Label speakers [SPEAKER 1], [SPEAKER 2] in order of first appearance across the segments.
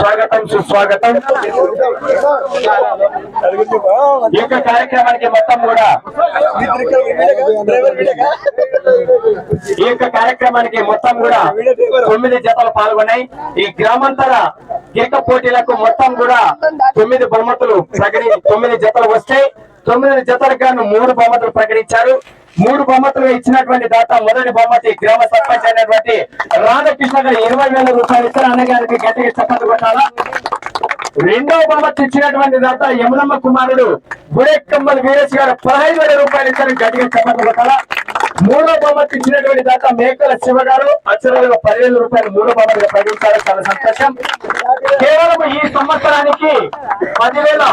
[SPEAKER 1] స్వాగతం సుస్వాగతం. ఈ యొక్క కార్యక్రమానికి మొత్తం కూడా ఈ యొక్క కార్యక్రమానికి మొత్తం కూడా తొమ్మిది జతలు పాల్గొన్నాయి. ఈ గ్రామాంతర ఏక పోటీలకు మొత్తం కూడా తొమ్మిది బహుమతులు ప్రకటి తొమ్మిది జతలు వస్తాయి. తొమ్మిది జతలకు గాను మూడు బహుమతులు ప్రకటించారు. మూడు బొమ్మతులు ఇచ్చినటువంటి దాత మొదటి బహుమతి గ్రామ సర్పంచ్ అయినటువంటి రాధాకృష్ణ గారు ఇరవై వేల రూపాయలు ఇస్తారు అన్నగారికి గట్టిగా చప్పట్లు కొట్టాలా? రెండవ బహుమతి ఇచ్చినటువంటి దాత యమునమ్మ కుమారుడు బుడెక్కమ్మల్ వీరేష్ గారు పదహైదు వేల రూపాయలు ఇచ్చారు. గట్టిగా చప్పట్లు కొట్టాలా? మూడో బొమ్మకి ఇచ్చినటువంటి దాకా మేకల శివ గారు అక్షరాలుగా పదివేల రూపాయలు మూడో బొమ్మకి ప్రకటించారు. చాలా సంతోషం. కేవలం ఈ సంవత్సరానికి పదివేల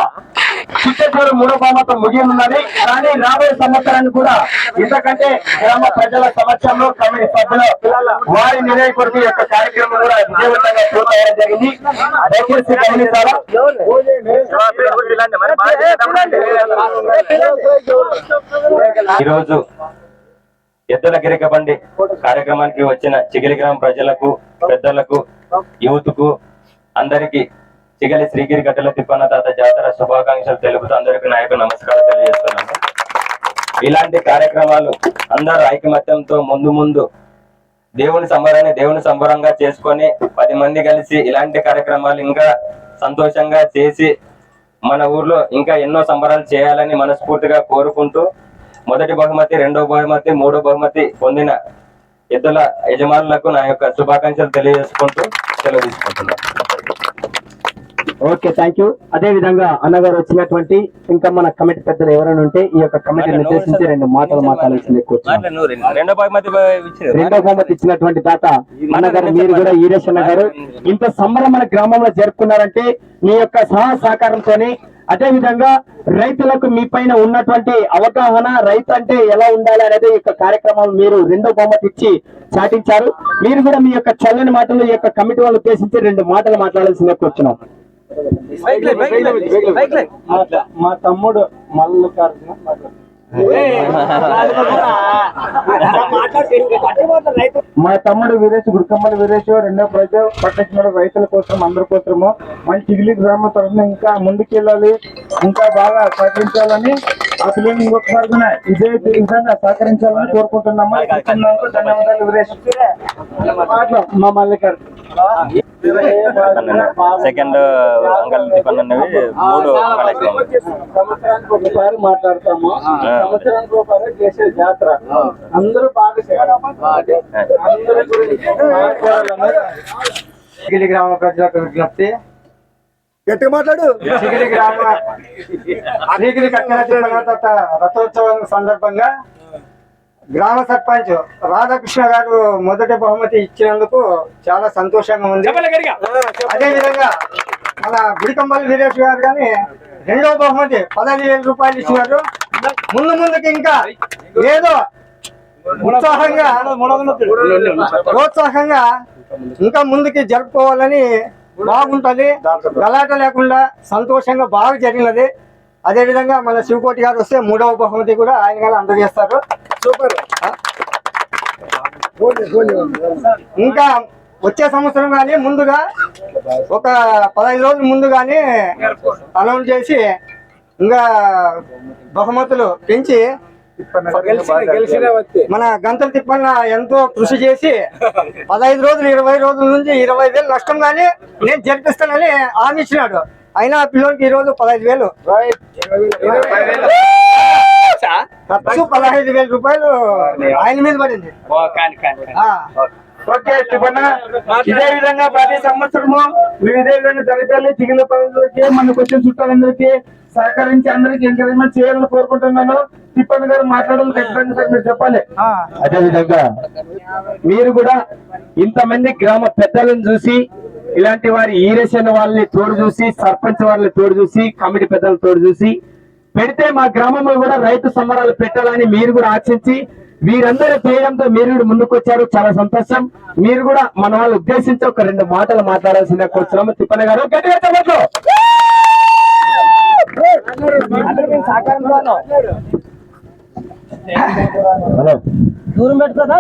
[SPEAKER 1] చిత్తూరు మూడో బహుమతి ముగియనున్నది. కానీ రాబోయే సంవత్సరానికి కూడా ఇంతకంటే గ్రామ ప్రజల సమక్షంలో కమిటీ సభ్యులు వారి నిర్ణయ కొరకు యొక్క కార్యక్రమం కూడా విజయవంతంగా పూర్తయ్యడం జరిగింది. దయచేసి గమనించాలా? ఈరోజు ఎద్దుల గిరిక బండి కార్యక్రమానికి వచ్చిన చిగిలి గ్రామ ప్రజలకు పెద్దలకు యూత్కు అందరికి చిగలి శ్రీగిరి గడ్డల తిప్పన్న తాత జాతర శుభాకాంక్షలు తెలుపుతూ అందరికీ నాయకు నమస్కారం తెలియజేస్తున్నాను. ఇలాంటి కార్యక్రమాలు అందరూ ఐకమత్యంతో ముందు ముందు దేవుని సంబరాన్ని దేవుని సంబరంగా చేసుకొని పది మంది కలిసి ఇలాంటి కార్యక్రమాలు ఇంకా సంతోషంగా చేసి మన ఊర్లో ఇంకా ఎన్నో సంబరాలు చేయాలని మనస్ఫూర్తిగా కోరుకుంటూ మొదటి బహుమతి రెండో బహుమతి మూడో బహుమతి పొందిన ఇతరుల యజమానులకు నా యొక్క శుభాకాంక్షలు తెలియజేసుకుంటూ సెలవు తీసుకుంటున్నాను.
[SPEAKER 2] ఓకే థ్యాంక్ యూ అదే విధంగా అన్నగారు వచ్చినటువంటి ఇంకా మన కమిటీ పెద్దలు ఎవరైనా ఉంటే ఈ యొక్క కమిటీని ఉద్దేశించి రెండు మాటలు మాట్లాడాల్సిందే
[SPEAKER 1] రెండో బహుమతి
[SPEAKER 2] ఇచ్చినటువంటి దాత అన్నగారు మీరు కూడా ఈరేష్ అన్న గారు ఇంత సంబరం మన గ్రామంలో జరుపుకున్నారంటే మీ యొక్క సహా సహకారంతోనే అదే విధంగా రైతులకు మీ పైన ఉన్నటువంటి అవగాహన రైతు అంటే ఎలా ఉండాలి అనేది ఈ యొక్క కార్యక్రమం మీరు రెండో బహుమతి ఇచ్చి చాటించారు. మీరు కూడా మీ యొక్క చల్లని మాటలు ఈ యొక్క కమిటీ వాళ్ళు ఉద్దేశించి రెండు మాటలు మాట్లాడాల్సిందే కూర్చున్నాం. మా తమ్ముడు మల్లికార్జున మా తమ్ముడు వీరేష్ గుడికమ్మల వీరేష్ రెండో ప్రజ పట్టించిన రైతుల కోసం అందరి కోసము. మన చిగిలి గ్రామం తరఫున ఇంకా ముందుకెళ్ళాలి ఇంకా బాగా సహకరించాలని ఆ పిల్లలు ఇంకొకసారి కూడా ఇదే విధంగా సహకరించాలని కోరుకుంటున్నాము. ధన్యవాదాలు వీరేష్. మా మల్లికార్జున.
[SPEAKER 1] సెకండ్ అంగల్ తిప్పన్నవి మూడు
[SPEAKER 2] సంవత్సరానికి ఒకసారి మాట్లాడతాము సంవత్సరానికి ఒకసారి చేసే జాతర. అందరూ బాగా గురించి గ్రామ ప్రజలకు విజ్ఞప్తి.
[SPEAKER 3] గట్టిగా మాట్లాడు.
[SPEAKER 2] గ్రామ కట్టిన తర్వాత రథోత్సవం సందర్భంగా గ్రామ సర్పంచ్ రాధాకృష్ణ గారు మొదటి బహుమతి ఇచ్చినందుకు చాలా సంతోషంగా ఉంది. అదే విధంగా మన గుడికంబల్ వీరేష్ గారు కానీ రెండవ బహుమతి పదహైదు వేల రూపాయలు ఇచ్చినారు. ముందు ముందుకు ఇంకా ఏదో ఉత్సాహంగా ప్రోత్సాహంగా ఇంకా ముందుకి జరుపుకోవాలని బాగుంటది. గలాట లేకుండా సంతోషంగా బాగా జరిగినది. అదే విధంగా మన శివకోటి గారు వస్తే మూడవ బహుమతి కూడా ఆయన గారు అందజేస్తారు.
[SPEAKER 3] సూపర్.
[SPEAKER 2] ఇంకా వచ్చే సంవత్సరం కానీ ముందుగా ఒక పదహైదు రోజుల ముందు కానీ అనౌన్స్ చేసి ఇంకా బహుమతులు పెంచి మన గంటలు తిప్పన్న ఎంతో కృషి చేసి పదహైదు రోజులు ఇరవై రోజుల నుంచి ఇరవై వేలు నష్టం కానీ నేను జరిపిస్తానని హామీ ఇచ్చినాడు. అయినా ఆ పిల్లోనికి ఈ రోజు పదహైదు వేలు. ఖర్చు పదహైదు వేల రూపాయలు ఆయన మీద పడింది. ఓకే ఇదే విధంగా ప్రతి సంవత్సరము ఇదే విధంగా దళితాలు చిగిల పనులకి మనకు వచ్చిన చుట్టాలందరికీ సహకరించి అందరికి ఎంకరేజ్మెంట్ చేయాలని కోరుకుంటున్నాను. తిప్పన్న గారు మాట్లాడాలి ఖచ్చితంగా సార్ మీరు చెప్పాలి. అదే విధంగా మీరు కూడా ఇంతమంది గ్రామ పెద్దలను చూసి ఇలాంటి వారి ఈరేషన్ వాళ్ళని తోడు చూసి సర్పంచ్ వాళ్ళని తోడు చూసి కమిటీ పెద్దలు తోడు చూసి పెడితే మా గ్రామంలో కూడా రైతు సంబరాలు పెట్టాలని మీరు కూడా ఆశించి వీరందరూ చేయడంతో మీరు కూడా ముందుకొచ్చారు. చాలా సంతోషం. మీరు కూడా మన వాళ్ళు ఉద్దేశించి ఒక రెండు మాటలు మాట్లాడాల్సిందే కూర్చున్నాము తిప్పన గారు గట్టిగా చెప్పట్లు. హలో
[SPEAKER 1] దూరం పెట్టుకోదా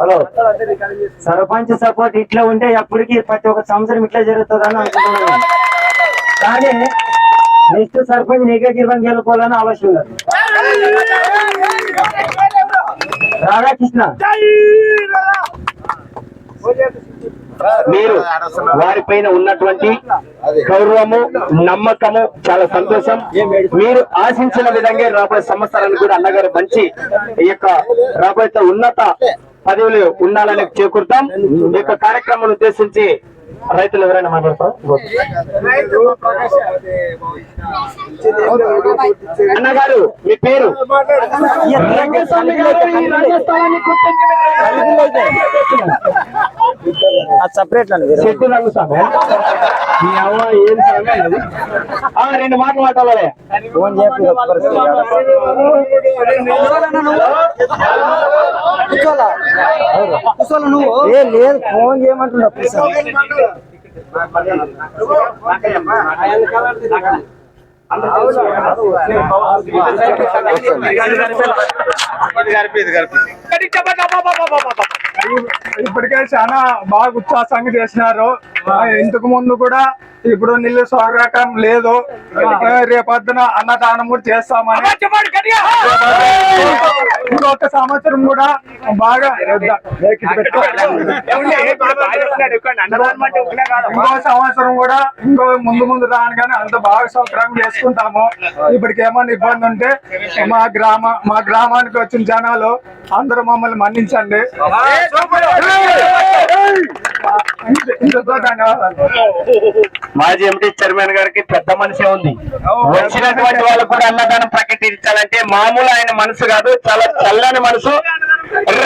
[SPEAKER 2] హలో. సర్పంచ్ సపోర్ట్ ఇట్లా ఉంటే ఎప్పటికీ ప్రతి ఒక్క సంవత్సరం ఇట్లా జరుగుతుందని అనుకుంటున్నాను. కానీ నెక్స్ట్ సర్పంచ్ నీకే జీవన్ గెలుపుకోవాలని ఆలోచన రాధాకృష్ణ.
[SPEAKER 4] మీరు వారిపైన ఉన్నటువంటి గౌరవము నమ్మకము చాలా సంతోషం. మీరు ఆశించిన విధంగా రాబోయే సంవత్సరాలు కూడా అన్నగారు మంచి ఈ యొక్క రాబోయే ఉన్నత పదవులు ఉండాలని చేకూరుతాం. ఈ యొక్క కార్యక్రమం ఉద్దేశించి రైతులు ఎవరైనా మాట్లాడతారు? అన్నగారు మీ పేరు?
[SPEAKER 2] సపరేట్
[SPEAKER 4] చెట్టు రంగు మీ అవ్వ ఏం? ఆ, రెండు మాటలు మాట్లాడాలి.
[SPEAKER 2] ఫోన్ చెప్పి ఏ లేదు ఫోన్ చేయమంటున్నా
[SPEAKER 5] ఇప్పటికే చాలా బాగా ఉత్సాహంగా చేసినారు. ఇంతకు ముందు కూడా ఇప్పుడు నీళ్ళు స్వాగతం లేదు. రేపొద్దున అన్నదానం కూడా చేస్తామని. ఇంకొక సంవత్సరం కూడా బాగా ఇంకో సంవత్సరం కూడా ఇంకో ముందు ముందు రానుగానే అంత బాగా సౌకర్యం చేసుకుంటాము. ఇప్పటికి ఏమైనా ఇబ్బంది ఉంటే మా గ్రామ మా గ్రామానికి వచ్చిన జనాలు అందరూ మమ్మల్ని మన్నించండి. ధన్యవాదాలు.
[SPEAKER 4] మాజీ ఎంపీ చైర్మన్ గారికి పెద్ద మనసే ఉంది. వచ్చినటువంటి వాళ్ళకు కూడా అన్నదానం ప్రకటించాలంటే మామూలు ఆయన మనసు కాదు చాలా చల్లని మనసు.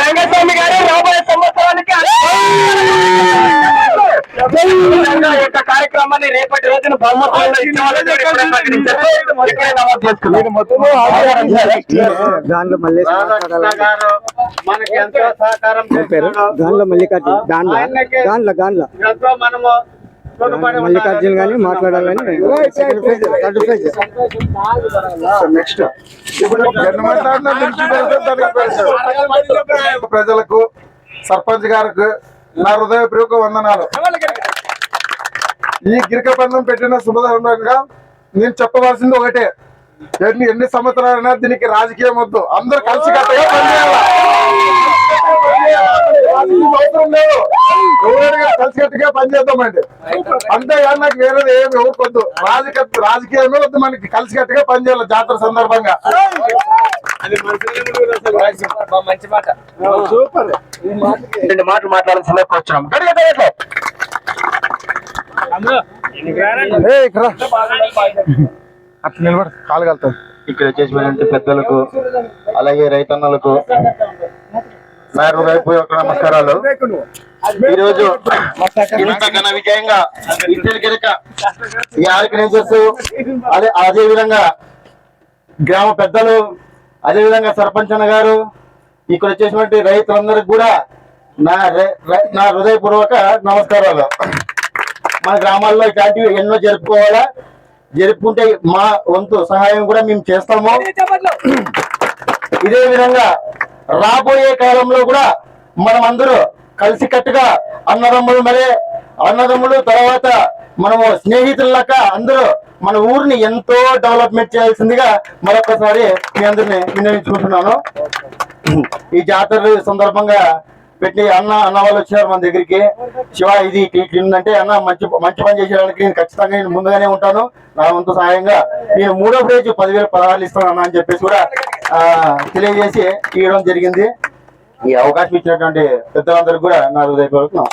[SPEAKER 4] రంగస్వామి గారు రాబోయే సంవత్సరానికి యొక్క కార్యక్రమాన్ని రేపటి రోజున చేసుకున్నాం.
[SPEAKER 2] దాంట్లో మళ్ళీ
[SPEAKER 6] మనకి ఎంతో సహకారం
[SPEAKER 2] పేరు? దాంట్లో మల్లికార్జున. దాంట్లో దాంట్లో దాంట్లో.
[SPEAKER 6] ఎంతో మనము
[SPEAKER 2] మల్లికార్జున థర్డ్ పేజ్
[SPEAKER 5] నెక్స్ట్. ప్రజలకు సర్పంచ్ గారికి నా హృదయపూర్వక వందనాలు ఈ గిరిక పందం పెట్టిన శుభదంగా నేను చెప్పవలసింది ఒకటే ఎన్ని ఎన్ని సంవత్సరాలైనా దీనికి రాజకీయం వద్దు అందరూ కలిసి కట్టగా పనిచేయాలి అవసరం లేదు ఎవరైనా కలిసి కట్టుగా పనిచేద్దామండి అంతేగాని నాకు వేరేది ఏమి ఎవరికొద్దు రాజకీయ రాజకీయమే వద్దు మనకి. కలిసి కట్టుగా పనిచేయాలి జాతర సందర్భంగా.
[SPEAKER 6] మంచి మాట.
[SPEAKER 5] సూపర్.
[SPEAKER 4] రెండు మాటలు మాట్లాడాల్సిందే కూర్చున్నాం గట్టిగా తగ్గట్లే.
[SPEAKER 5] అట్లా నిలబడి. కాలు కలుతుంది
[SPEAKER 6] ఇక్కడ చేసినటువంటి పెద్దలకు అలాగే రైతన్నలకు నా హృదయపూర్వక నమస్కారాలు. ఈ రోజు ఇంత ఘన విజయంగా గిరక ఈ ఆర్గనైజర్స్ అదే అదే విధంగా గ్రామ పెద్దలు అదే విధంగా సర్పంచ్ అన్న గారు ఇక్కడ వచ్చేసినటువంటి రైతులందరికి కూడా నా నా హృదయపూర్వక నమస్కారాలు. మన గ్రామాల్లో ఇట్లాంటివి ఎన్నో జరుపుకోవాలా? జరుపుకుంటే మా వంతు సహాయం కూడా మేము చేస్తాము. ఇదే విధంగా రాబోయే కాలంలో కూడా మనం అందరూ కలిసికట్టుగా అన్నదమ్ములు మరే అన్నదమ్ములు తర్వాత మనము స్నేహితులక అందరూ మన ఊరిని ఎంతో డెవలప్మెంట్ చేయాల్సిందిగా మరొకసారి మీ అందరిని వినియోగించుకుంటున్నాను ఈ జాతర సందర్భంగా పెట్టి అన్న అన్న వాళ్ళు వచ్చినారు మన దగ్గరికి. శివ ఇది అంటే అన్న మంచి మంచి పని చేసేదానికి నేను ఖచ్చితంగా నేను ముందుగానే ఉంటాను. నా వంతు సహాయంగా నేను మూడో ప్రైజ్ పదివేల పదహారులు ఇస్తాను అన్న అని చెప్పేసి కూడా తెలియజేసి ఇవ్వడం జరిగింది. ఈ అవకాశం ఇచ్చినటువంటి పెద్దలందరికీ కూడా నా హృదయపూర్వక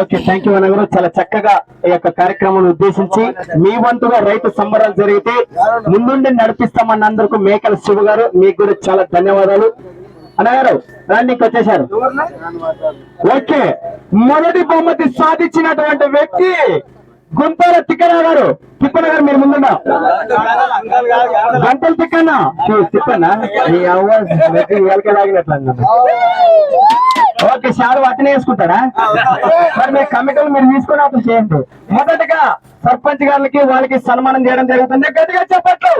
[SPEAKER 4] ఓకే థ్యాంక్ యూ అన్నగారు చాలా చక్కగా ఈ యొక్క కార్యక్రమాన్ని ఉద్దేశించి మీ వంతుగా రైతు సంబరాలు జరిగితే ముందుండి నడిపిస్తామన్నందరికీ మేకల శివ గారు మీకు కూడా చాలా ధన్యవాదాలు. అన్నగారు రండి వచ్చేసారు ఓకే. మొదటి బహుమతి సాధించినటువంటి వ్యక్తి గుంతూరు తిక్కన గారు. తిప్పన గారు మీరు ముందున్నా. గంటలు తిక్కన్నా. తిప్పన్నా నీ అవ్వ వ్యక్తి వేలకే ఓకే సార్ అతనే వేసుకుంటారా మరి మీ కమిటీలు మీరు తీసుకుని అప్పుడు చేయండి. మొదటగా సర్పంచ్ గారికి వాళ్ళకి సన్మానం చేయడం జరుగుతుంది. గట్టిగా చెప్పట్లు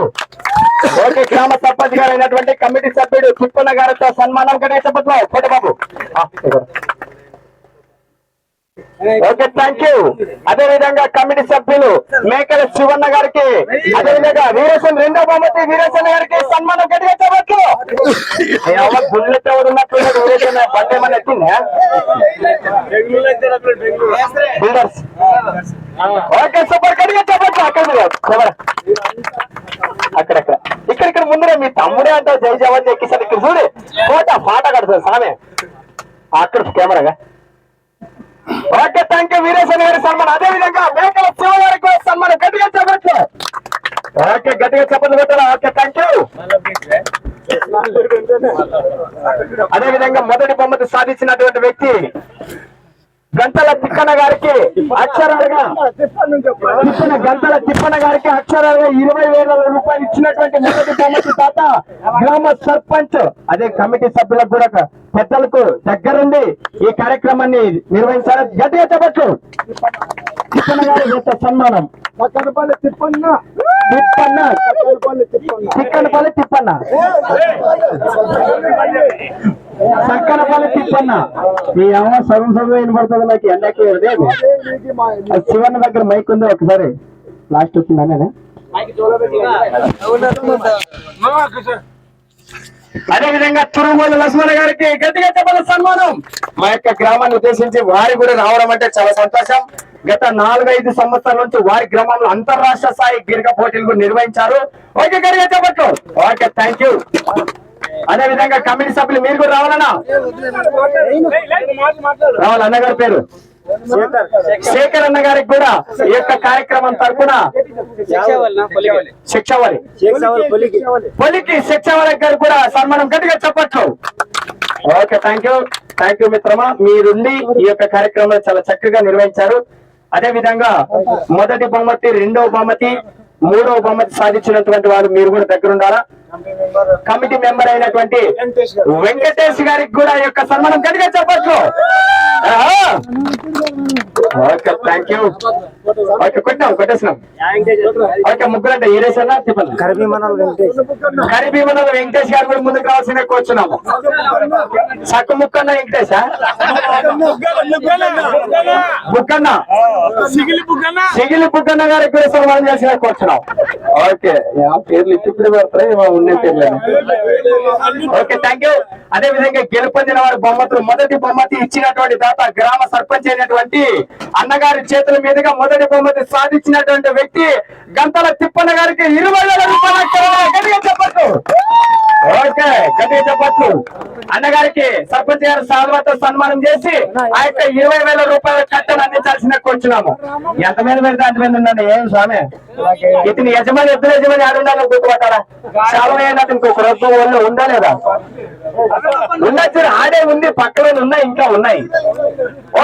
[SPEAKER 4] ఓకే గ్రామ సర్పంచ్ గారు అయినటువంటి కమిటీ సభ్యుడు తిప్పన్న గారితో సన్మానం గట్టిగా చెప్పట్లు ఫోటో బాబు. ఓకే థ్యాంక్ యూ అదే విధంగా కమిటీ సభ్యులు మేకల శివన్న గారికి అదే విధంగా వీరేశన్ రెండో బహుమతి వీరేశన్ గారికి సన్మానం గట్టిగా చెప్పట్లు బుల్లెట్ ఎవరు ఉన్నట్టు వీరేశన్ బండి ఏమన్నా ఎత్తిందా బిల్డర్స్ ఓకే సూపర్ గట్టిగా చెప్పట్లు అక్కడ అక్కడక్కడ. ఇక్కడ ఇక్కడ ముందరే మీ తమ్ముడే అంటావు జై జవాన్ ఎక్కిసాడు ఇక్కడ చూడు కోట పాట కడుతుంది సామె. అక్కడ కెమెరాగా. ఓకే థ్యాంక్ యూ వీరేశ్వర గారి సన్మానం. అదే విధంగా మేకల శివ గారికి సన్మానం. గట్టిగా చెప్పచ్చు ఓకే గట్టిగా చెప్పండి పెట్టారా ఓకే థ్యాంక్ యూ అదే విధంగా మొదటి బహుమతి సాధించినటువంటి వ్యక్తి గంటల తిక్కన గారికి అక్షరాలుగా తిప్పన గంటల తిప్పన గారికి అక్షరాలుగా ఇరవై వేల రూపాయలు ఇచ్చినటువంటి మొదటి బహుమతి తాత గ్రామ సర్పంచ్ అదే కమిటీ సభ్యులకు కూడా పెద్దలకు దగ్గరుండి ఈ కార్యక్రమాన్ని నిర్వహించారు గట్టిగా చెప్పచ్చు. తిప్పన గారి యొక్క సన్మానం.
[SPEAKER 5] కనపల్లి తిప్పన్న.
[SPEAKER 4] తిప్పన్న.
[SPEAKER 5] కనపల్లి తిప్పన్న.
[SPEAKER 4] సక్కనపల్లి తిప్పన్న. ఈ అమ్మ సగం సగం వినపడుతుంది నాకు ఎండకి శివన్న దగ్గర మైక్ ఉంది ఒకసారి. లాస్ట్ వచ్చిందనే అదే విధంగా తురుమూల లక్ష్మణ గారికి గట్టిగా సన్మానం మా యొక్క గ్రామాన్ని ఉద్దేశించి వారి కూడా రావడం అంటే చాలా సంతోషం. గత నాలుగైదు సంవత్సరాల నుంచి వారి గ్రామంలో అంతర్రాష్ట్ర స్థాయి గిరిక పోటీలు నిర్వహించారు. ఓకే గట్టిగా చెప్పట్లు ఓకే థ్యాంక్ యూ అదే విధంగా కమిటీ సభ్యులు మీరు కూడా రావాలన్నా రావాలి? అన్నగారి పేరు? శేఖర్ అన్న గారికి కూడా ఈ యొక్క కార్యక్రమం తరఫున శిక్షావళి పొలికి శిక్షావళి గారు కూడా సన్మానం గట్టిగా చెప్పట్లు okay thank you thank you మిత్రమా. మీరుండి ఈ యొక్క కార్యక్రమం చాలా చక్కగా నిర్వహించారు. అదే విధంగా మొదటి బహుమతి రెండవ బహుమతి మూడవ బహుమతి సాధించినటువంటి వారు మీరు కూడా దగ్గర ఉండాలా కమిటీ మెంబర్ అయినటువంటి వెంకటేష్ గారికి కూడా యొక్క సన్మానం గట్టిగా చెప్పచ్చు. ఓకే థ్యాంక్ యూ ఓకే కొట్టాం కొట్టేసినాం. ఓకే ముగ్గురు అంటే ఏరేసన్నా చెప్పండి. కరిభీమనల వెంకటేష్. గారు కూడా ముందుకు రావాల్సిన కూర్చున్నాము. సక్కు ముక్కన్న వెంకటేశా బుక్కన్న సిగిలి బుక్కన్న గారికి కూడా సన్మానం చేసిన కూర్చున్నాం. ఓకే పేర్లు పెడతారా? ఓకే థ్యాంక్ యూ అదే విధంగా గెలుపొందిన వారి బహుమతులు. మొదటి బహుమతి ఇచ్చినటువంటి దాత గ్రామ సర్పంచ్ అయినటువంటి అన్నగారి చేతుల మీదుగా మొదటి బహుమతి సాధించినటువంటి వ్యక్తి గంతల తిప్పన్న గారికి ఇరవై వేల రూపాయల గట్టిగా చెప్పచ్చు. ఓకే గట్టిగా చెప్పచ్చు. అన్నగారికి సర్పంచ్ గారు సాల్వతో సన్మానం చేసి ఆ యొక్క ఇరవై వేల రూపాయల కట్టను అందించాల్సిన కూర్చున్నాము. ఎంత మీద పెడితే అంత మీద ఉండండి ఏం స్వామి? ఇతని యజమాని ఎద్దుల యజమాని ఆడుండాలని గుర్తుపట్టాలా? చాలా అతనికి ఇంకొక రోజు ఒళ్ళు ఉందా లేదా? ఉండొచ్చు ఆడే ఉంది పక్కన ఉన్నాయి ఇంకా ఉన్నాయి.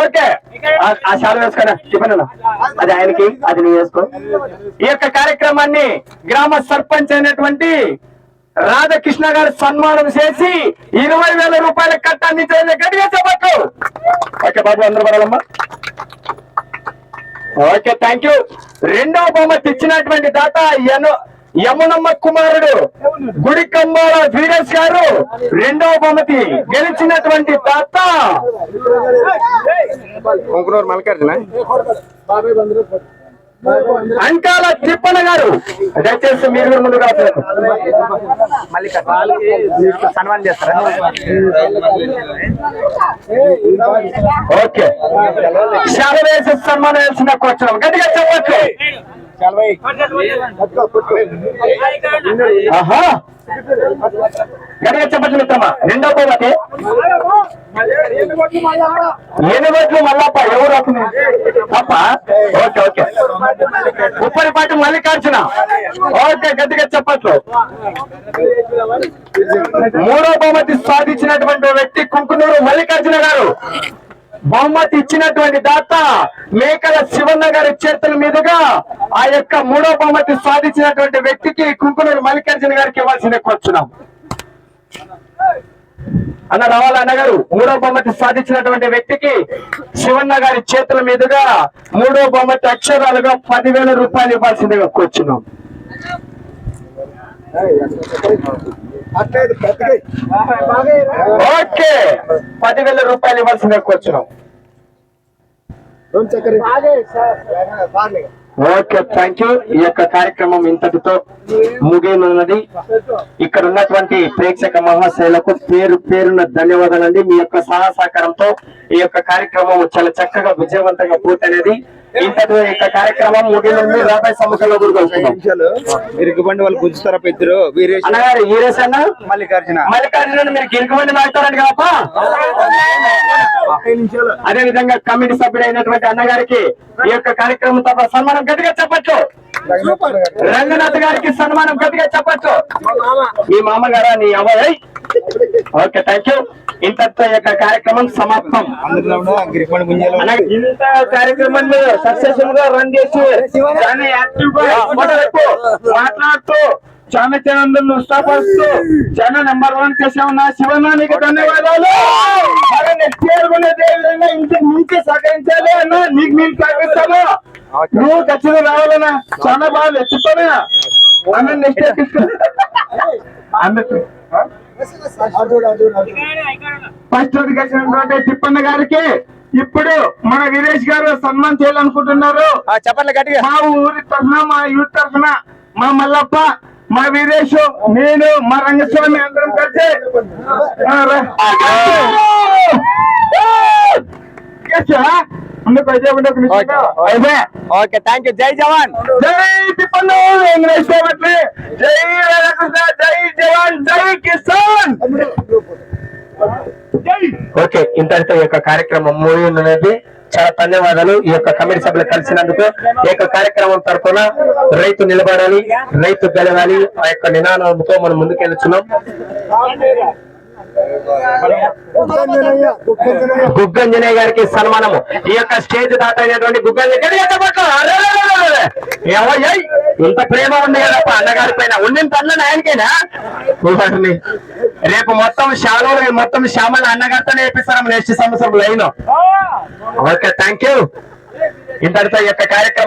[SPEAKER 4] ఓకే. ఆ- ఆ శాల వేసుకోరా చెప్పను అది ఆయనకి అది నువ్వు వేసుకో. ఈ యొక్క కార్యక్రమాన్ని గ్రామ సర్పంచ్ అయినటువంటి రాధాకృష్ణ గారు సన్మానం చేసి ఇరవై వేల రూపాయల కట్ట అందించే గట్టిగా చెప్పచ్చు. ఓకే బాబు అందరూ పడాలమ్మా. ఓకే థ్యాంక్ యూ రెండవ బహుమతి ఇచ్చినటువంటి దాత యను యమునమ్మ కుమారుడు గుడి కంబాల వీరేష్ గారు రెండవ బహుమతి గెలిచినటువంటి దాత కొంకునూరు మల్లికార్జున? అంకాల తిప్పన గారు. దయచేసి మీరు కూడా ముందుకు రావట్లేదు సన్మానం చేస్తారా? ఓకే. శాలవేసి సన్మానం వేసిన కూర్చోం గట్టిగా చెప్పచ్చు. ఆహా. చెప్పచ్చు మిత్రమా? రెండో బహుమతి ఏనుగోట్లు మల్లప్ప ఎవరు అతను తప్ప? Okay okay. Upparipati Mallikarjuna. Okay గట్టిగా చెప్పచ్చు. మూడో బహుమతి సాధించినటువంటి వ్యక్తి కుంకునూరు మల్లికార్జున గారు. బహుమతి ఇచ్చినటువంటి దాత మేకల శివన్న గారి చేతుల మీదుగా ఆ యొక్క మూడో బహుమతి సాధించినటువంటి వ్యక్తికి కుంకునూరు మల్లికార్జున గారికి ఇవ్వాల్సిన కూర్చున్నాం
[SPEAKER 1] అన్న రావాల అన్నగారు మూడో బహుమతి సాధించినటువంటి వ్యక్తికి శివన్న గారి చేతుల మీదుగా మూడో బహుమతి అక్షరాలుగా పదివేల రూపాయలు ఇవ్వాల్సిందిగా కూర్చున్నాం ఓకే. పదివేల రూపాయలు ఇవ్వాల్సిందిగా కూర్చున్నాం ఓకే థ్యాంక్ యూ. ఈ యొక్క కార్యక్రమం ఇంతటితో ముగియనున్నది ఇక్కడ ఉన్నటువంటి ప్రేక్షక మహాశైలకు పేరు పేరున ధన్యవాదాలండి. మీ యొక్క సహా సహకారంతో ఈ యొక్క కార్యక్రమం చాలా చక్కగా విజయవంతంగా పూర్తయినది. యొక్క కార్యక్రమం సముఖంలో కూడా కలుసుకుందాం
[SPEAKER 3] ఇరుగుబండి వాళ్ళు గుంజుతారా పెద్దరు వీరేష్
[SPEAKER 1] అన్నగారు రేస్ అన్న?
[SPEAKER 3] మల్లికార్జున.
[SPEAKER 1] మల్లికార్జున మీరు గిరికమంది మాట్లాడండి కాపా అదే విధంగా కమిటీ సభ్యుడైనటువంటి అన్నగారికి ఈ యొక్క కార్యక్రమం తప్ప సన్మానం గట్టిగా చెప్పచ్చు. రంగనాథ్ గారికి సన్మానం గట్టిగా చెప్పచ్చు. మీ మామగారా నీ అవ్వయ్ ఓకే థ్యాంక్ యూ ఇంతటితో ఈ యొక్క కార్యక్రమం సమాప్తం. ఇంత కార్యక్రమాన్ని సక్సెస్ఫుల్గా రన్ చేసి చాలా యాక్టివ్గా మాట్లాడుతూ చాలా ఛానల్ ఉత్సాహపరుస్తూ చాలా నెంబర్ వన్ చేసావు నా శివన్న నీకు ధన్యవాదాలు. నెక్స్ట్ ఇయర్ కూడా విధంగా నీకే సహకరించాలి అన్న నీకు నేను సహకరిస్తాను నువ్వు ఖచ్చితంగా రావాలన్నా చాలా బాగా ఎత్తుతానా ఫస్ట్ వచ్చినటువంటి తిప్పన్న గారికి ఇప్పుడు మన వీరేష్ గారు సన్మానం చేయాలనుకుంటున్నారు.
[SPEAKER 3] చెప్పండి గట్టిగా.
[SPEAKER 1] మా ఊరి తరఫున మా యూత్ తరఫున మా మల్లప్ప మా వీరేష్ నేను మా రంగస్వామి అందరం కలిసి.
[SPEAKER 3] ఓకే థ్యాంక్ యూ జై జవాన్.
[SPEAKER 1] జై రాధాకృష్ణ జవాన్ జై కిసాన్. ఓకే ఇంతటితో ఈ యొక్క కార్యక్రమం ముగియున్నది చాలా ధన్యవాదాలు ఈ యొక్క కమిటీ సభ్యులు కలిసినందుకు. ఈ యొక్క కార్యక్రమం తరఫున రైతు నిలబడాలి రైతు గెలవాలి ఆ యొక్క నినాదంతో మనం ముందుకెళ్తున్నాం. గుగ్గంజనేయ గారికి సన్మానము. ఈ యొక్క స్టేజ్ దాట అయినటువంటి గుగ్గంజనేయ ఇంత ప్రేమ ఉంది కదప్ప అన్నగారి పైన. ఉండిన తన్న ఆయనకేనా రేపు మొత్తం శాలలో మొత్తం శ్యామల అన్నగారితోనే వేపిస్తాం నెక్స్ట్ సంవత్సరం లైన్? ఓకే థ్యాంక్ యూ ఇంతటితో ఈ యొక్క కార్యక్రమం